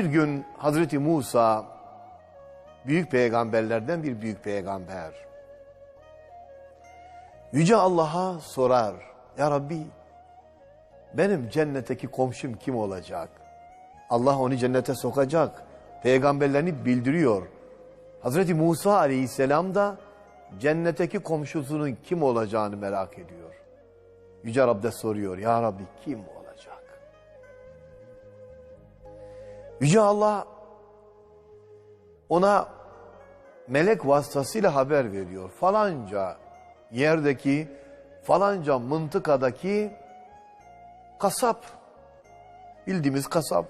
Bir gün Hazreti Musa büyük peygamberlerden bir büyük peygamber. Yüce Allah'a sorar. Ya Rabbi benim cennetteki komşum kim olacak? Allah onu cennete sokacak. Peygamberlerini bildiriyor. Hazreti Musa aleyhisselam da cennetteki komşusunun kim olacağını merak ediyor. Yüce Rab'de soruyor. Ya Rabbi kim olacak? Yüce Allah ona melek vasıtasıyla haber veriyor. Falanca yerdeki, falanca mıntıkadaki kasap, bildiğimiz kasap.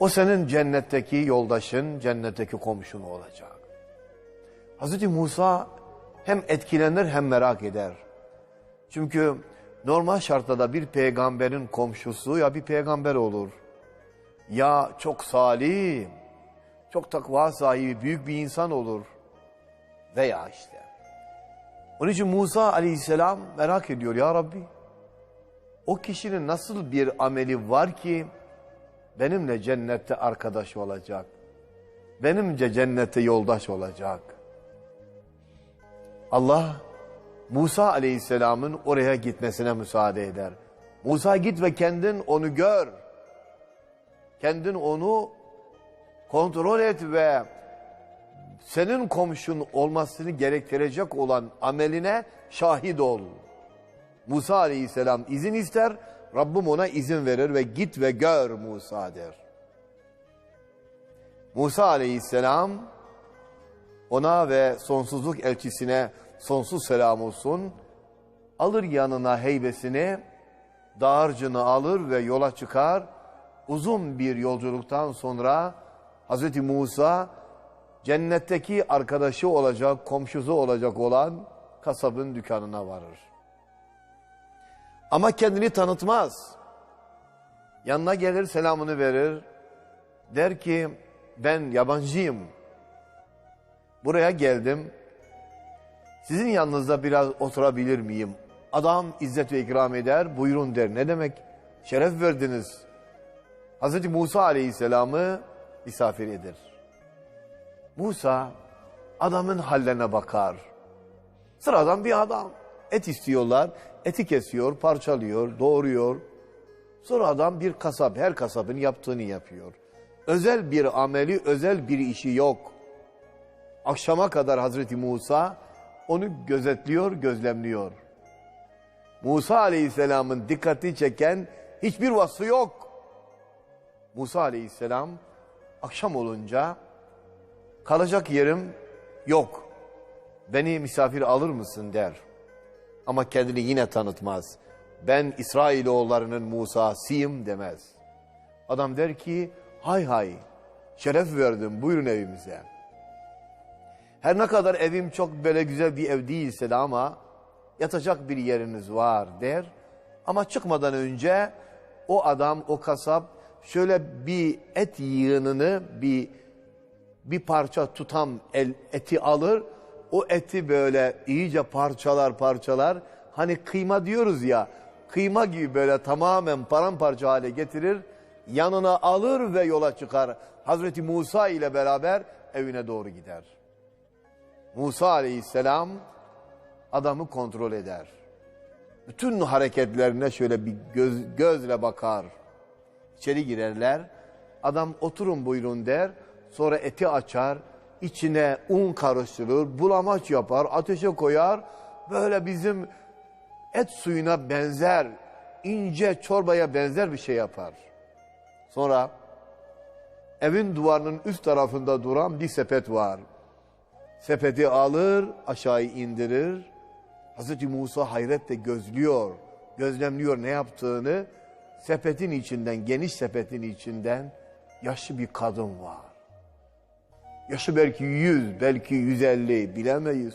O senin cennetteki yoldaşın, cennetteki komşun olacak. Hazreti Musa hem etkilenir hem merak eder. Çünkü normal şartlarda bir peygamberin komşusu ya bir peygamber olur. Ya çok salih, çok takva sahibi büyük bir insan olur. Veya işte. Onun için Musa aleyhisselam merak ediyor ya Rabbi. O kişinin nasıl bir ameli var ki benimle cennette arkadaş olacak. Benimce cennette yoldaş olacak. Allah Musa aleyhisselamın oraya gitmesine müsaade eder. Musa git ve kendin onu gör. Kendin onu kontrol et ve senin komşun olmasını gerektirecek olan ameline şahit ol. Musa aleyhisselam izin ister, Rabbim ona izin verir ve git ve gör Musa der. Musa aleyhisselam ona ve sonsuzluk elçisine sonsuz selam olsun. Alır yanına heybesini, dağarcını alır ve yola çıkar. Uzun bir yolculuktan sonra Hz. Musa cennetteki arkadaşı olacak, komşusu olacak olan kasabın dükkanına varır. Ama kendini tanıtmaz. Yanına gelir selamını verir. Der ki ben yabancıyım. Buraya geldim. Sizin yanınızda biraz oturabilir miyim? Adam izzet ve ikram eder. Buyurun der. Ne demek? Şeref verdiniz. Hz. Musa aleyhisselamı misafir eder. Musa adamın hallerine bakar. Sıradan bir adam. Et istiyorlar. Eti kesiyor, parçalıyor, doğruyor. Sonra adam bir kasap, her kasabın yaptığını yapıyor. Özel bir ameli, özel bir işi yok. Akşama kadar Hazreti Musa onu gözetliyor, gözlemliyor. Musa Aleyhisselam'ın dikkati çeken hiçbir vasfı yok. Musa Aleyhisselam akşam olunca kalacak yerim yok. Beni misafir alır mısın der. Ama kendini yine tanıtmaz. Ben İsrailoğullarının Musa'sıyım demez. Adam der ki hay hay şeref verdim buyurun evimize. Her ne kadar evim çok böyle güzel bir ev değilse de ama yatacak bir yeriniz var der. Ama çıkmadan önce o adam, o kasap şöyle bir et yığınını bir bir parça tutam el, eti alır. O eti böyle iyice parçalar parçalar. Hani kıyma diyoruz ya. Kıyma gibi böyle tamamen paramparça hale getirir. Yanına alır ve yola çıkar. Hazreti Musa ile beraber evine doğru gider. Musa aleyhisselam adamı kontrol eder. Bütün hareketlerine şöyle bir göz, gözle bakar. İçeri girerler. Adam oturun buyurun der. Sonra eti açar. içine un karıştırır. Bulamaç yapar. Ateşe koyar. Böyle bizim et suyuna benzer, ince çorbaya benzer bir şey yapar. Sonra evin duvarının üst tarafında duran bir sepet var. Sepeti alır, aşağı indirir. Hazreti Musa hayretle gözlüyor, gözlemliyor ne yaptığını. Sepetin içinden, geniş sepetin içinden yaşlı bir kadın var. Yaşı belki yüz, belki yüz elli bilemeyiz.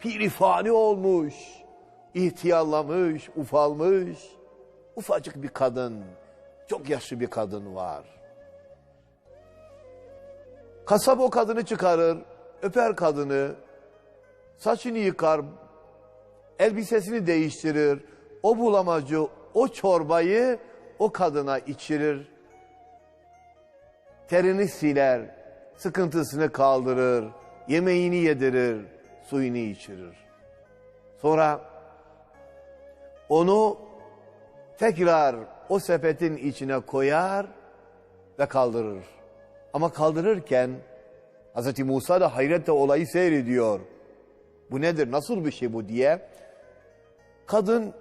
Pirifani olmuş, ihtiyarlamış, ufalmış. Ufacık bir kadın, çok yaşlı bir kadın var. Kasap o kadını çıkarır, öper kadını, saçını yıkar, elbisesini değiştirir. O bulamacı o çorbayı o kadına içirir. terini siler, sıkıntısını kaldırır, yemeğini yedirir, suyunu içirir. Sonra onu tekrar o sepetin içine koyar ve kaldırır. Ama kaldırırken Hz. Musa da hayretle olayı seyrediyor. Bu nedir, nasıl bir şey bu diye. Kadın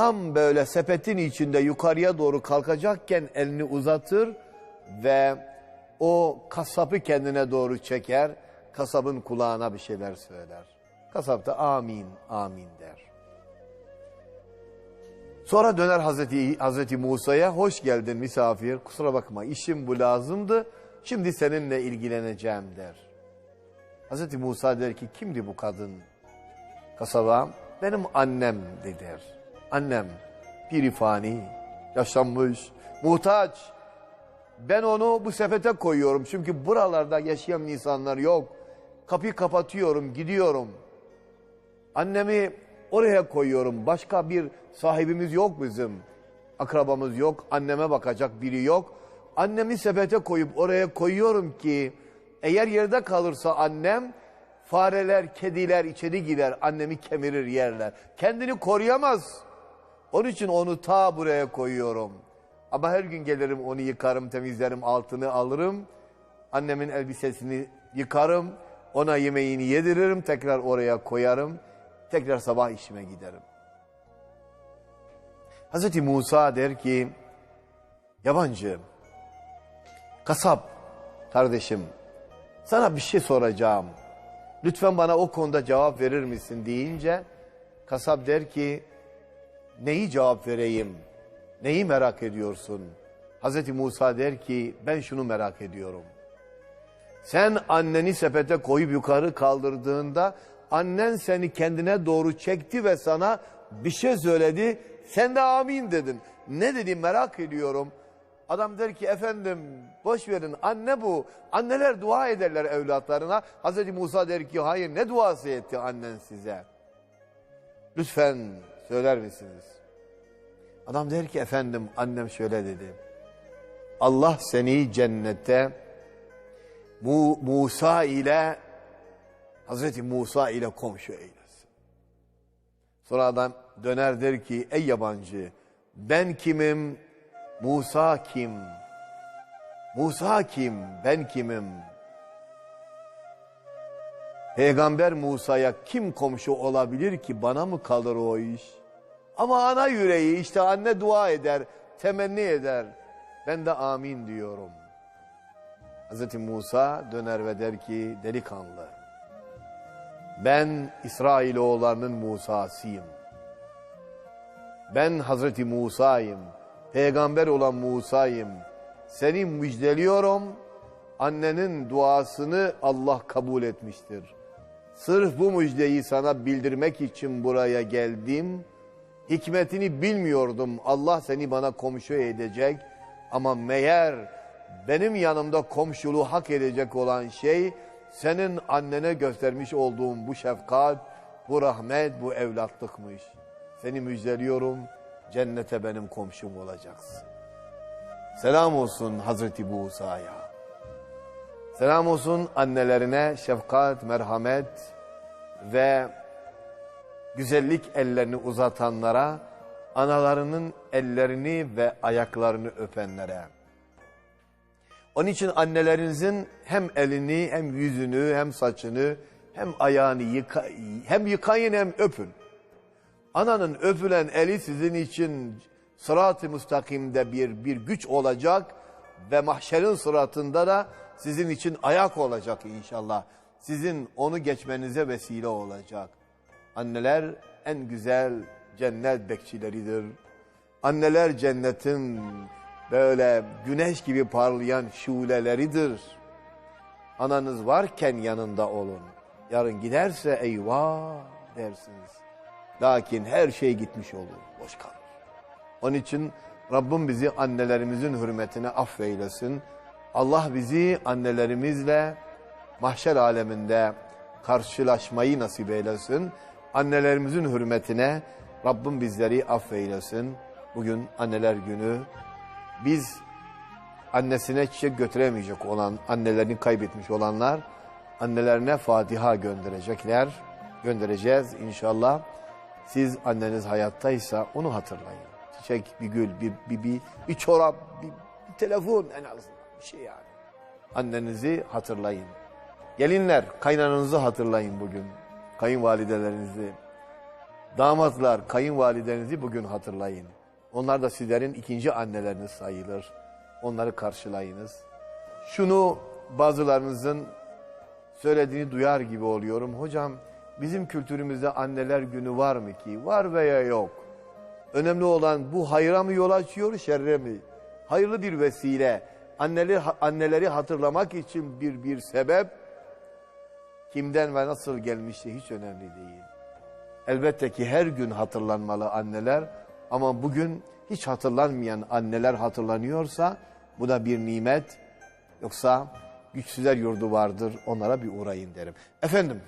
tam böyle sepetin içinde yukarıya doğru kalkacakken elini uzatır ve o kasabı kendine doğru çeker, kasabın kulağına bir şeyler söyler. Kasap da amin, amin der. Sonra döner Hazreti, Hazreti Musa'ya hoş geldin misafir kusura bakma işim bu lazımdı şimdi seninle ilgileneceğim der. Hazreti Musa der ki kimdi bu kadın? Kasaba benim annem der. Annem pirifani, yaşanmış, muhtaç. Ben onu bu sepete koyuyorum çünkü buralarda yaşayan insanlar yok. Kapıyı kapatıyorum gidiyorum. Annemi oraya koyuyorum. Başka bir sahibimiz yok bizim. Akrabamız yok. Anneme bakacak biri yok. Annemi sepete koyup oraya koyuyorum ki eğer yerde kalırsa annem fareler, kediler içeri girer. Annemi kemirir yerler. Kendini koruyamaz. Onun için onu ta buraya koyuyorum. Ama her gün gelirim onu yıkarım, temizlerim, altını alırım. Annemin elbisesini yıkarım. Ona yemeğini yediririm, tekrar oraya koyarım. Tekrar sabah işime giderim. Hz. Musa der ki, yabancı, kasap kardeşim, sana bir şey soracağım. Lütfen bana o konuda cevap verir misin deyince, kasap der ki, neyi cevap vereyim? Neyi merak ediyorsun? Hz. Musa der ki, ben şunu merak ediyorum. Sen anneni sepete koyup yukarı kaldırdığında annen seni kendine doğru çekti ve sana bir şey söyledi. Sen de amin dedin. Ne dedi merak ediyorum. Adam der ki efendim boş verin anne bu. Anneler dua ederler evlatlarına. Hazreti Musa der ki hayır ne duası etti annen size? Lütfen söyler misiniz? Adam der ki efendim annem şöyle dedi. Allah seni cennette Mu Musa ile Hazreti Musa ile komşu eylesin. Sonra adam döner der ki ey yabancı ben kimim Musa kim? Musa kim? Ben kimim? Peygamber Musa'ya kim komşu olabilir ki bana mı kalır o iş? Ama ana yüreği işte anne dua eder, temenni eder. Ben de amin diyorum. Hz. Musa döner ve der ki delikanlı. Ben İsrailoğullarının Musa'sıyım. Ben Hazreti Musa'yım. Peygamber olan Musa'yım. Seni müjdeliyorum. Annenin duasını Allah kabul etmiştir. Sırf bu müjdeyi sana bildirmek için buraya geldim. Hikmetini bilmiyordum. Allah seni bana komşu edecek. Ama meğer benim yanımda komşuluğu hak edecek olan şey senin annene göstermiş olduğun bu şefkat, bu rahmet, bu evlatlıkmış. Seni müjdeliyorum, cennete benim komşum olacaksın. Selam olsun Hazreti Musa'ya. Selam olsun annelerine şefkat, merhamet ve güzellik ellerini uzatanlara, analarının ellerini ve ayaklarını öpenlere. Onun için annelerinizin hem elini hem yüzünü hem saçını hem ayağını yıka, hem yıkayın hem öpün. Ananın öpülen eli sizin için sırat-ı müstakimde bir, bir güç olacak ve mahşerin sıratında da sizin için ayak olacak inşallah. Sizin onu geçmenize vesile olacak. Anneler en güzel cennet bekçileridir. Anneler cennetin böyle güneş gibi parlayan şuleleridir. Ananız varken yanında olun. Yarın giderse eyvah dersiniz. Lakin her şey gitmiş olur, boş kalır. Onun için Rabbim bizi annelerimizin hürmetine affeylesin. Allah bizi annelerimizle mahşer aleminde karşılaşmayı nasip eylesin. Annelerimizin hürmetine Rabbim bizleri affeylesin. Bugün anneler günü. Biz annesine çiçek götüremeyecek olan, annelerini kaybetmiş olanlar annelerine Fatiha gönderecekler. Göndereceğiz inşallah. Siz anneniz hayattaysa onu hatırlayın. Çiçek, bir gül, bir, bir, bir, bir çorap, bir, bir telefon en azından bir şey yani. Annenizi hatırlayın. Gelinler, kaynananızı hatırlayın bugün. Kayınvalidelerinizi. Damatlar, kayınvalidelerinizi bugün hatırlayın. Onlar da sizlerin ikinci anneleriniz sayılır. Onları karşılayınız. Şunu bazılarınızın söylediğini duyar gibi oluyorum. Hocam bizim kültürümüzde anneler günü var mı ki? Var veya yok. Önemli olan bu hayra mı yol açıyor, şerre mi? Hayırlı bir vesile. Anneleri, anneleri hatırlamak için bir bir sebep. Kimden ve nasıl gelmişti hiç önemli değil. Elbette ki her gün hatırlanmalı anneler ama bugün hiç hatırlanmayan anneler hatırlanıyorsa bu da bir nimet. Yoksa güçsüzler yurdu vardır onlara bir uğrayın derim. Efendim